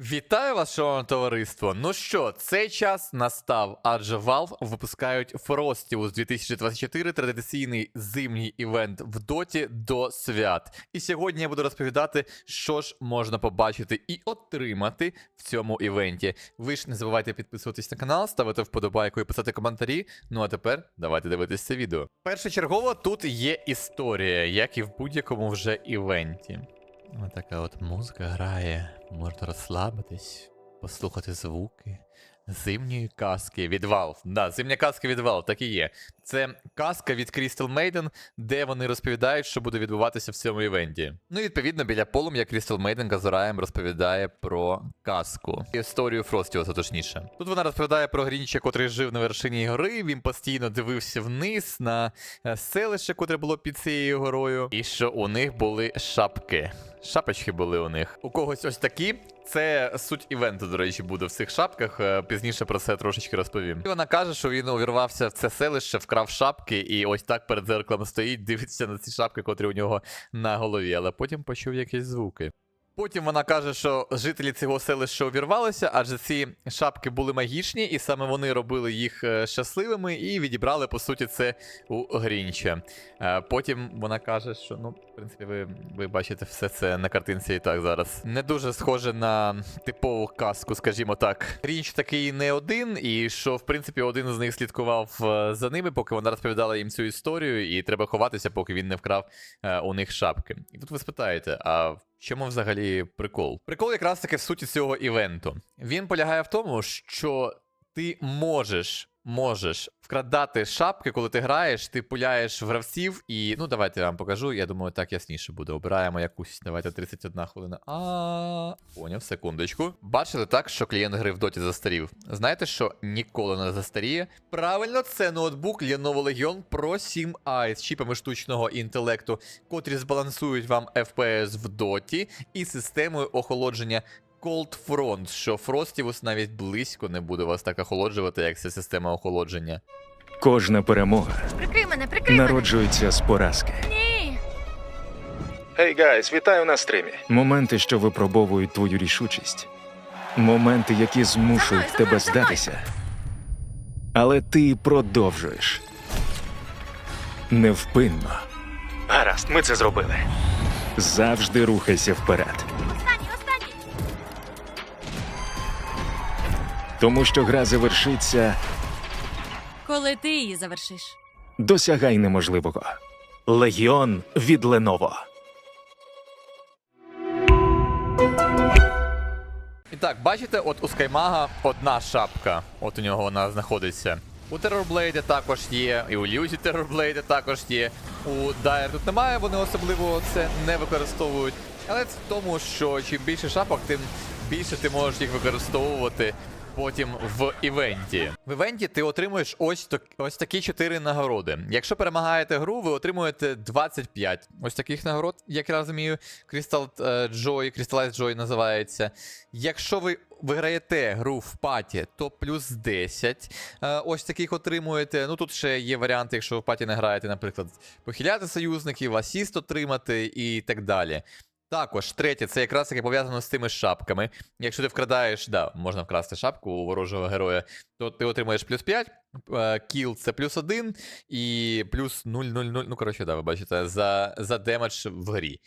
Вітаю вас, шановне товариство. Ну що, цей час настав, адже Valve випускають Frostivus 2024 традиційний зимній івент в доті до свят. І сьогодні я буду розповідати, що ж можна побачити і отримати в цьому івенті. Ви ж не забувайте підписуватись на канал, ставити вподобайку і писати коментарі. Ну а тепер давайте дивитися це відео. Першочергово тут є історія, як і в будь-якому вже івенті. Така от музика грає, можна розслабитись, послухати звуки. Зимньої казки від Valve. Да, зимня казка від Valve, так і є. Це казка від Crystal Maiden, де вони розповідають, що буде відбуватися в цьому івенті. Ну і відповідно біля полум'я Crystal Maiden Газораєм розповідає про казку. Історію Фростіуса, точніше. Тут вона розповідає про Грінча, котрий жив на вершині гори. Він постійно дивився вниз на е, селище, котре було під цією горою, і що у них були шапки. Шапочки були у них. У когось ось такі. Це суть івенту, до речі, буде в цих шапках. е, Пізніше про це трошечки розповім. І вона каже, що він увірвався в це селище, вкрав шапки, і ось так перед зеркалом стоїть, дивиться на ці шапки, котрі у нього на голові, але потім почув якісь звуки. Потім вона каже, що жителі цього селища увірвалися, адже ці шапки були магічні, і саме вони робили їх е, щасливими і відібрали, по суті, це у Грінча. Е, Потім вона каже, що ну, в принципі, ви, ви бачите все це на картинці і так зараз. Не дуже схоже на типову казку, скажімо так. Грінч такий не один, і що, в принципі, один з них слідкував е, за ними, поки вона розповідала їм цю історію, і треба ховатися, поки він не вкрав у них шапки. І тут ви спитаєте, а чому взагалі прикол? Прикол якраз таки в суті цього івенту. Він полягає в тому, що ти можеш. Можеш вкрадати шапки, коли ти граєш, ти пуляєш в гравців, і ну давайте я вам покажу. Я думаю, так ясніше буде. Обираємо якусь. Давайте 31 хвилина. А поняв, секундочку. Бачили так, що клієнт гри в доті застарів. Знаєте, що ніколи не застаріє? Правильно, це ноутбук Lenovo Legion Pro 7 i з чіпами штучного інтелекту, котрі збалансують вам FPS в доті і системою охолодження Cold Front, що Frostivus навіть близько не буде вас так охолоджувати, як ця система охолодження. Кожна перемога Прикрий мене, прикрий мене. народжується з поразки. Ні. Гей, гайс, вітаю на стрімі. Моменти, що випробовують твою рішучість. Моменти, які змушують За мною, тебе за мною. здатися. Але ти продовжуєш. Невпинно. Гаразд, ми це зробили. Завжди рухайся вперед. Тому що гра завершиться, Коли ти її завершиш. досягай неможливого. Легіон від Леново. І так, бачите, от у Скаймага одна шапка. От у нього вона знаходиться. У Террорблейда також є, і у Люзі Террорблейда також є. У Дайр тут немає, вони особливо це не використовують. Але це в тому, що чим більше шапок, тим більше ти можеш їх використовувати потім в івенті. В івенті ти отримуєш ось, так, ось такі 4 нагороди. Якщо перемагаєте гру, ви отримуєте 25 ось таких нагород, як я розумію. Crystal е, Joy, Crystallized Joy називається. Якщо ви виграєте гру в паті, то плюс 10 е, ось таких отримуєте. Ну тут ще є варіанти, якщо в паті не граєте, наприклад, похиляти союзників, асіст отримати і так далі. Також третє, це якраз таки пов'язано з тими шапками. Якщо ти вкрадаєш, да, можна вкрасти шапку у ворожого героя, то ти отримуєш плюс 5, е, кіл це плюс 1 і плюс 0,00, ну коротше, да, ви бачите, за, за демедж в грі.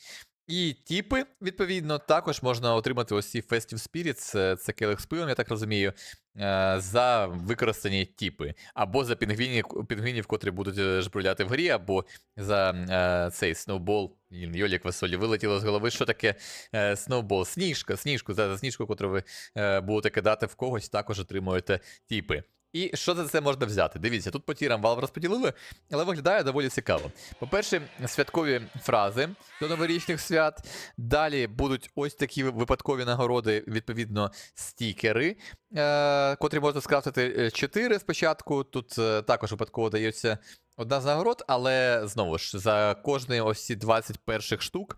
І тіпи, відповідно, також можна отримати ось ці Festive Spirits, це, це келих з я так розумію, е, за використані тіпи. Або за пінгвінів, пінгвінів, котрі будуть е, жбруляти в грі, або за е, цей сноубол. Йолік Васолі вилетіло з голови. Що таке е, сноубол? Сніжка, сніжку, за, сніжку, котру ви е, будете кидати в когось, також отримуєте тіпи. І що за це можна взяти? Дивіться, тут по тірам Valve розподілили, але виглядає доволі цікаво. По-перше, святкові фрази до новорічних свят. Далі будуть ось такі випадкові нагороди, відповідно, стікери, е- котрі можна скрафтити 4 спочатку. Тут е, також випадково дається одна з нагород, але знову ж за кожні ось ці 20 перших штук.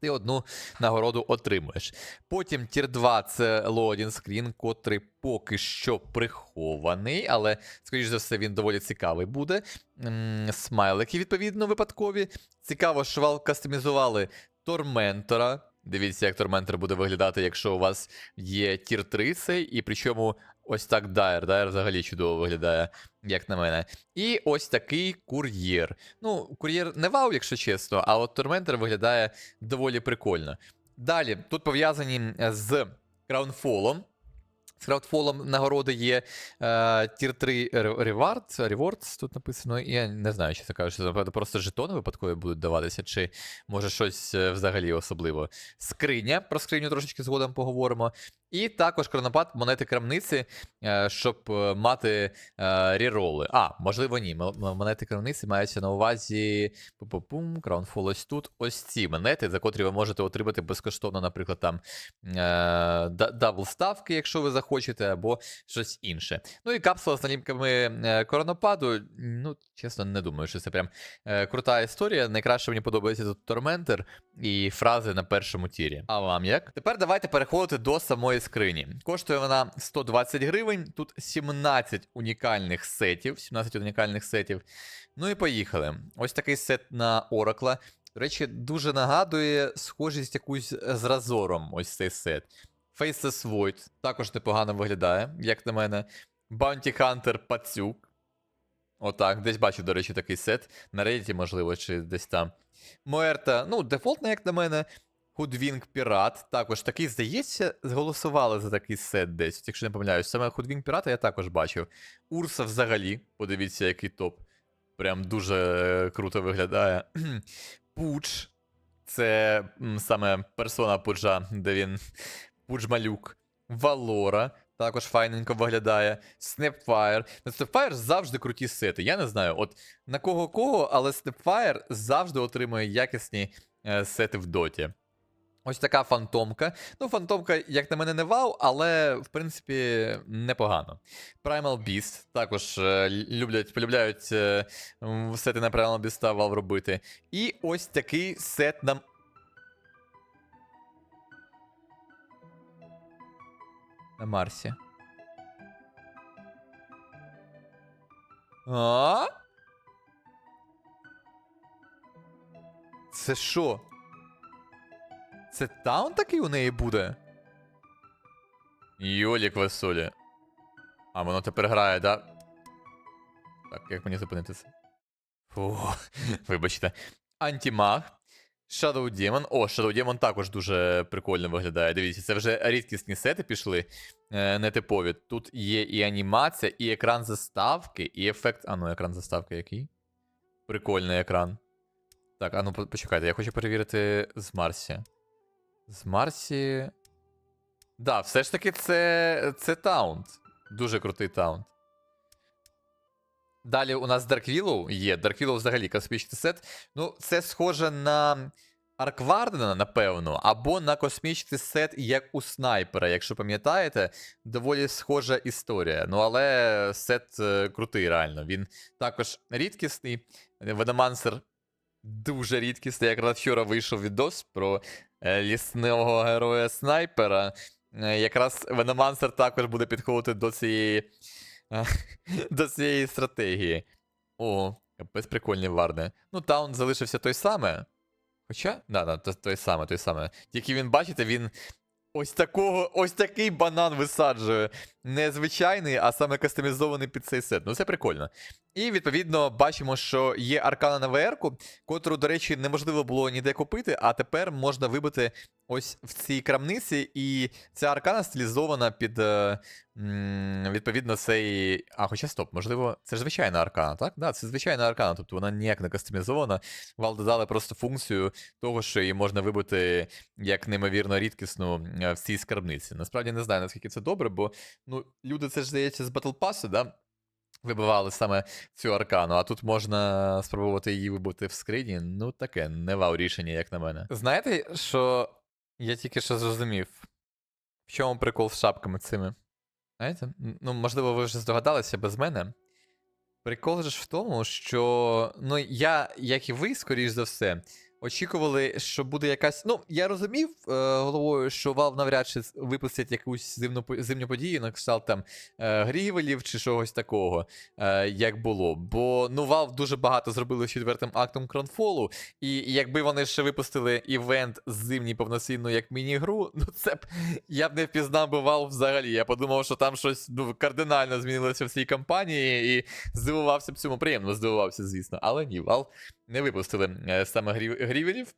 Ти одну нагороду отримуєш. Потім тір 2 це лоадін скрін, котрий поки що прихований, але, скоріш за все, він доволі цікавий буде. Смайлики, відповідно, випадкові. Цікаво, що вал кастомізували Торментора. Дивіться, як Торментер буде виглядати, якщо у вас є тір 3 цей, і причому ось так Дайер. Дайер взагалі чудово виглядає, як на мене. І ось такий кур'єр. Ну, кур'єр не вау, якщо чесно, а от Торментер виглядає доволі прикольно. Далі, тут пов'язані з Краунфолом. З Краудфолом нагороди є е, тір 3 Rewards, Rewards тут написано. Я не знаю, чи це кажуть, що напевно, просто жетони випадкові будуть даватися, чи може щось е, взагалі особливо. Скриня, про скриню трошечки згодом поговоримо. І також кронопад монети крамниці, е, щоб е, мати е, ріроли. А, можливо, ні. Монети крамниці маються на увазі пу-пу-пум, Краунфол ось тут. Ось ці монети, за котрі ви можете отримати безкоштовно, наприклад, там е, дабл ставки, якщо ви захочете, або щось інше. Ну і капсула з наліпками е, коронопаду. Ну, чесно, не думаю, що це прям е, крута історія. Найкраще мені подобається тут Торментер і фрази на першому тірі. А вам як? Тепер давайте переходити до самої скрині. Коштує вона 120 гривень. Тут 17 унікальних сетів. 17 унікальних сетів. Ну і поїхали. Ось такий сет на Оракла. До речі, дуже нагадує схожість якусь з Разором, ось цей сет. Faceless Void також непогано виглядає, як на мене. Bounty Hunter Пацюк. Отак, десь бачу, до речі, такий сет. На Reddit, можливо, чи десь там. Моерта, ну, дефолтна, як на мене. Худвінг Пірат. Також такий, здається, зголосували за такий сет десь, якщо не помиляюсь. Саме Худвінг Пірата я також бачив. Урса взагалі, подивіться, який топ. Прям дуже е, круто виглядає. Пуч. Це саме персона Пуджа, де він Пудж малюк. Валора. Також файненько виглядає. Snapfire. На Snapfire завжди круті сети. Я не знаю, от на кого кого, але Snapfire завжди отримує якісні е, сети в доті. Ось така фантомка. Ну, фантомка, як на мене, не вау, але в принципі непогано. Primal Beast також е, люблять, полюбляють е, сети на Primal Beast Valve робити. І ось такий сет нам. На Марсі. А? Це що? Це таун такий у неї буде? Йолік весолі. А, воно тепер грає, да? Так, як мені зупинити це? Фу, вибачте. Антимаг. Shadow Demon. О, Shadow Demon також дуже прикольно виглядає. Дивіться, це вже рідкісні сети пішли. Е, нетипові. Тут є і анімація, і екран заставки, і ефект. А ну, екран заставки який? Прикольний екран. Так, а ну почекайте, я хочу перевірити з Марсі. З Марсі. Да, все ж таки це, це таунт. Дуже крутий таунт. Далі у нас Dark Willow є. Dark Willow взагалі космічний сет. Ну, це схоже на Арквардена, напевно, або на космічний сет, як у снайпера. Якщо пам'ятаєте, доволі схожа історія. Ну, але сет е, крутий, реально. Він також рідкісний. Веномансер дуже рідкісний. Якраз вчора вийшов відос про е, лісного героя снайпера. Е, Якраз Веномансер також буде підходити до цієї, до цієї стратегії. О, капець прикольні варди. Ну, таун залишився той самий. Хоча, да, да, той самий, той самий. Тільки він, бачите, він ось такого, ось такий банан висаджує. Не звичайний, а саме кастомізований під цей сет. Ну, це прикольно. І відповідно бачимо, що є аркана на VR-ку, котру, до речі, неможливо було ніде купити, а тепер можна вибити ось в цій крамниці, і ця аркана стилізована під е, відповідно цей. А, хоча стоп, можливо, це ж звичайна аркана, так? Да, це звичайна аркана, тобто вона ніяк не кастомізована. Вал додали просто функцію того, що її можна вибити як неймовірно рідкісну е, в цій скарбниці. Насправді не знаю, наскільки це добре, бо ну, люди це ж здається з Battle Pass, да? Вибивали саме цю аркану, а тут можна спробувати її вибити в скрині. Ну, таке, не вау рішення, як на мене. Знаєте, що я тільки що зрозумів, в чому прикол з шапками цими? Знаєте? Ну, можливо, ви вже здогадалися без мене. Прикол ж в тому, що ну, я, як і ви, скоріш за все, Очікували, що буде якась. Ну, я розумів е, головою, що Valve навряд чи випустять якусь зимну, зимню подію, на кшталт там е, грівелів чи чогось такого, е, як було. Бо ну, Valve дуже багато зробили з четвертим актом Кронфолу, і якби вони ще випустили івент зимній повноцінну як міні-гру, ну це б я б не впізнав би Valve взагалі. Я подумав, що там щось ну, кардинально змінилося в цій кампанії, і здивувався б цьому. Приємно здивувався, звісно. Але ні, Valve не випустили е, саме грів... грівелів.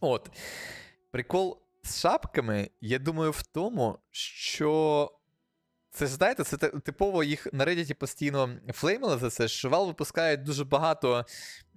От. Прикол з шапками, я думаю, в тому, що. Це ж знаєте, це типово їх на Reddit постійно флеймили за це, що Valve випускають дуже багато.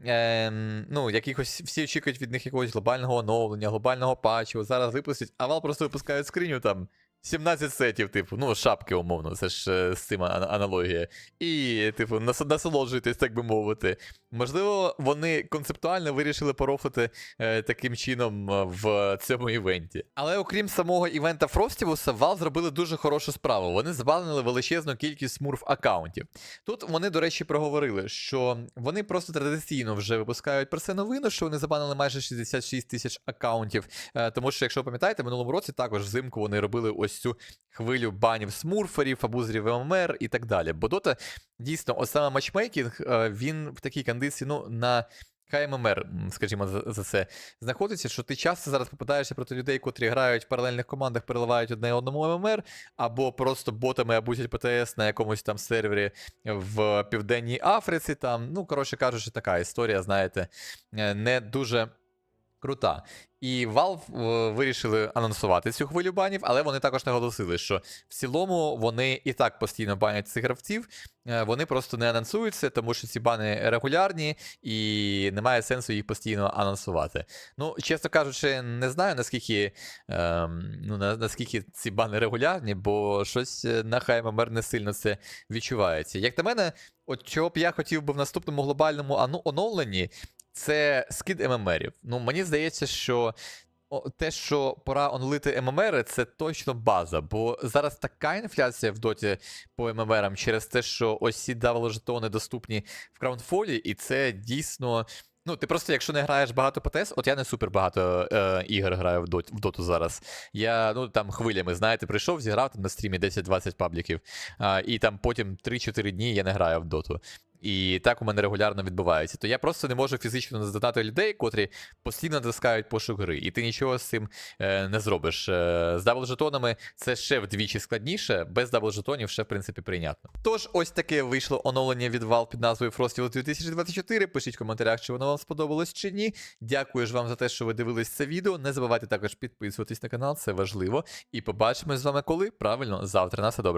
Ем, ну, якихось всі очікують від них якогось глобального оновлення, глобального патчу. Зараз випустять, а Valve просто випускають скриню там 17 сетів, типу, ну, шапки, умовно, це ж е, з цим ана- аналогія. І, типу, нас- насолоджуйтесь, так би мовити. Можливо, вони концептуально вирішили порофити е, таким чином е, в цьому івенті. Але окрім самого івента Фростівуса, Valve зробили дуже хорошу справу. Вони забанили величезну кількість смурф аккаунтів. Тут вони, до речі, проговорили, що вони просто традиційно вже випускають про це новину, що вони забанили майже 66 тисяч аккаунтів. Е, Тому що, якщо пам'ятаєте, минулому році також взимку вони робили ось цю хвилю банів смурферів, абузерів ММР і так далі. Бо Дота дійсно, ось саме матчмейкінг, е, він в такій кондиції, ну, на. КММР, скажімо, за, це знаходиться, що ти часто зараз попадаєшся проти людей, котрі грають в паралельних командах, переливають одне одному ММР, або просто ботами абузять ПТС на якомусь там сервері в Південній Африці. Там, ну, коротше кажучи, така історія, знаєте, е, не дуже крута. І Valve е, вирішили анонсувати цю хвилю банів, але вони також наголосили, що в цілому вони і так постійно банять цих гравців. е, Вони просто не анонсуються, тому що ці бани регулярні і немає сенсу їх постійно анонсувати. Ну, чесно кажучи, не знаю наскільки, ем, ну, на, наскільки ці бани регулярні, бо щось е, на ХММР не сильно це відчувається. Як на мене, от чого б я хотів би в наступному глобальному оновленні, це скид ММРів. Ну, мені здається, що те, що пора оновити ММР, це точно база. Бо зараз така інфляція в доті по ММРам через те, що ось ці жетони доступні в краунфолі, і це дійсно. Ну, ти просто, якщо не граєш багато ПТС, от я не супер багато е, ігор граю в, дот, в доту зараз. Я ну там хвилями, знаєте, прийшов, зіграв там на стрімі 10-20 пабліків, а, і там потім 3-4 дні я не граю в доту. І так у мене регулярно відбувається. То я просто не можу фізично наздати людей, котрі постійно натискають пошук гри, і ти нічого з цим е, не зробиш. Е, з дабл-жетонами це ще вдвічі складніше, без дабл-жетонів ще в принципі прийнятно. Тож, ось таке вийшло оновлення від Valve під назвою Frosty 2024. Пишіть в коментарях, чи воно вам сподобалось чи ні. Дякую ж вам за те, що ви дивились це відео. Не забувайте також підписуватись на канал, це важливо. І побачимось з вами коли? Правильно, завтра. На все добре.